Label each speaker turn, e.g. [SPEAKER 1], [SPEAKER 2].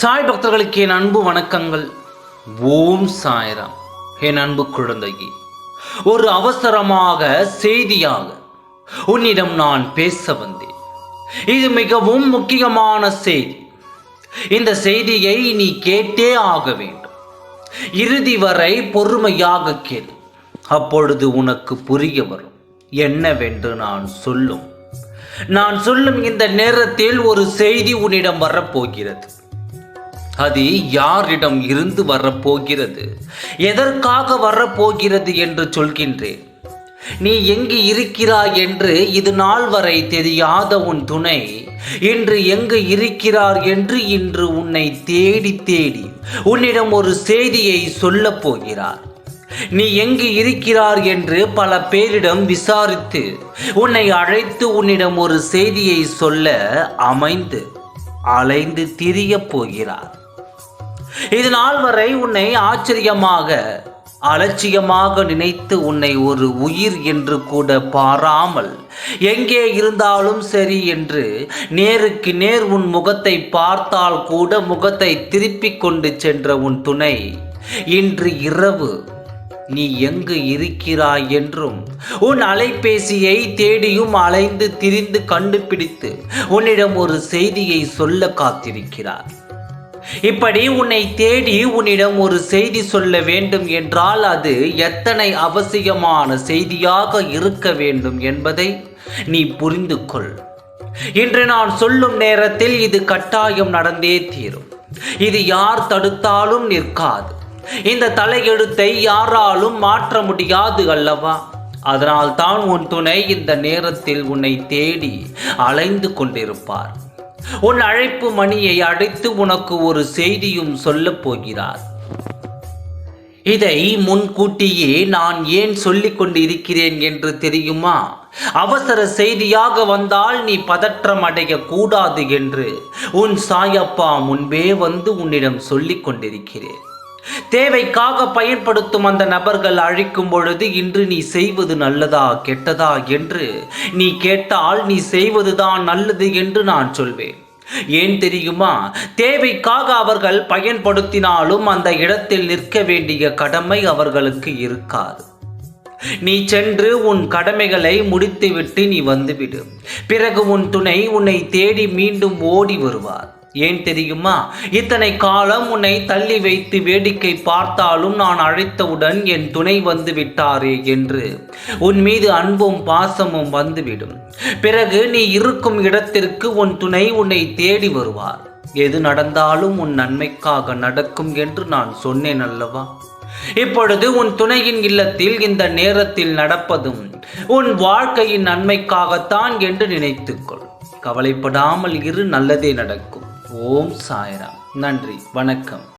[SPEAKER 1] சாய் பக்தர்களுக்கு என் அன்பு வணக்கங்கள். ஓம் சாய்ராம். என் அன்பு குழந்தையே ஒரு அவசரமாக செய்தியாக உன்னிடம் நான் பேச வந்தேன். இது மிகவும் முக்கியமான செய்தி. இந்த செய்தியை நீ கேட்டே ஆக வேண்டும். இறுதி வரை பொறுமையாக கேள். அப்பொழுது உனக்கு புரிய வரும். என்னவென்று நான் சொல்லும். நான் சொல்லும் இந்த நேரத்தில் ஒரு செய்தி உன்னிடம் வரப்போகிறது. அது யாரிடம் இருந்து வரப்போகிறது? எதற்காக வரப்போகிறது என்று சொல்கின்றேன். நீ எங்கு இருக்கிறாய் என்று இது நாள் வரை தெரியாத உன் துணை. இன்று எங்கு இருக்கிறார் என்று இன்று உன்னை தேடி தேடி உன்னிடம் ஒரு செய்தியை சொல்லப் போகிறார். நீ எங்கு இருக்கிறார் என்று பல பேரிடம் விசாரித்து உன்னை அழைத்து உன்னிடம் ஒரு செய்தியை சொல்ல அமைந்து அலைந்து திரியப் போகிறார். இது நாள் வரை உன்னை ஆச்சரியமாக அலட்சியமாக நினைத்து உன்னை ஒரு உயிர் என்று கூட பாராமல் எங்கே இருந்தாலும் சரி என்று நேருக்கு நேர் உன் முகத்தை பார்த்தால் கூட முகத்தை திருப்பிக் கொண்டு சென்ற உன் துணை. இன்று இரவு நீ எங்கு இருக்கிறாய் என்றும் உன் அலைபேசியை தேடியும் அலைந்து திரிந்து கண்டுபிடித்து உன்னிடம் ஒரு செய்தியை சொல்ல காத்திருக்கிறார். இப்படி உன்னை தேடி உன்னிடம் ஒரு செய்தி சொல்ல வேண்டும் என்றால் அது எத்தனை அவசியமான செய்தியாக இருக்க வேண்டும் என்பதை நீ புரிந்து கொள். இன்று நான் சொல்லும் நேரத்தில் இது கட்டாயம் நடந்தே தீரும். இது யார் தடுத்தாலும் நிற்காது. இந்த தலையெழுத்தை யாராலும் மாற்ற முடியாது அல்லவா? அதனால் தான் உன் துணை இந்த நேரத்தில் உன்னை தேடி அலைந்து கொண்டிருப்பார். உன் அழைப்பு மணியை அழைத்து உனக்கு ஒரு செய்தியும் சொல்லப் போகிறார். இதை முன்கூட்டியே நான் ஏன் சொல்லிக் கொண்டு இருக்கிறேன் என்று தெரியுமா? அவசர செய்தியாக வந்தால் நீ பதற்றம் அடைய கூடாது என்று உன் சாயப்பா முன்பே வந்து உன்னிடம் சொல்லிக் கொண்டிருக்கிறேன். தேவைக்காக பயன்படுத்தும் அந்த நபர்கள் அழைக்கும் பொழுது இன்று நீ செய்வது நல்லதா கெட்டதா என்று. நீ கேட்டால் நீ செய்வதுதான் நல்லது என்று நான் சொல்வேன். ஏன் தெரியுமா? தேவைக்காக அவர்கள் பயன்படுத்தினாலும் அந்த இடத்தில் நிற்க வேண்டிய கடமை அவர்களுக்கு இருக்காது. நீ சென்று உன் கடமைகளை முடித்துவிட்டு நீ வந்துவிடு. பிறகு உன் துணை உன்னை தேடி மீண்டும் ஓடி வருவார். ஏன் தெரியுமா? இத்தனை காலம் உன்னை தள்ளி வைத்து வேடிக்கை பார்த்தாலும் நான் அழைத்தவுடன் என் துணை வந்து விட்டாரே என்று. உன் மீது அன்பும் பாசமும் வந்துவிடும். பிறகு நீ இருக்கும் இடத்திற்கு உன் துணை உன்னை தேடி வருவார். எது நடந்தாலும் உன் நன்மைக்காக நடக்கும் என்று நான் சொன்னேன் அல்லவா? இப்பொழுது உன் துணையின் இல்லத்தில் இந்த நேரத்தில் நடப்பதும் உன் வாழ்க்கையின் நன்மைக்காகத்தான் என்று நினைத்துக்கொள். கவலைப்படாமல் இரு நல்லதே நடக்கும். ஓம் சாய்ராம். நன்றி. வணக்கம்.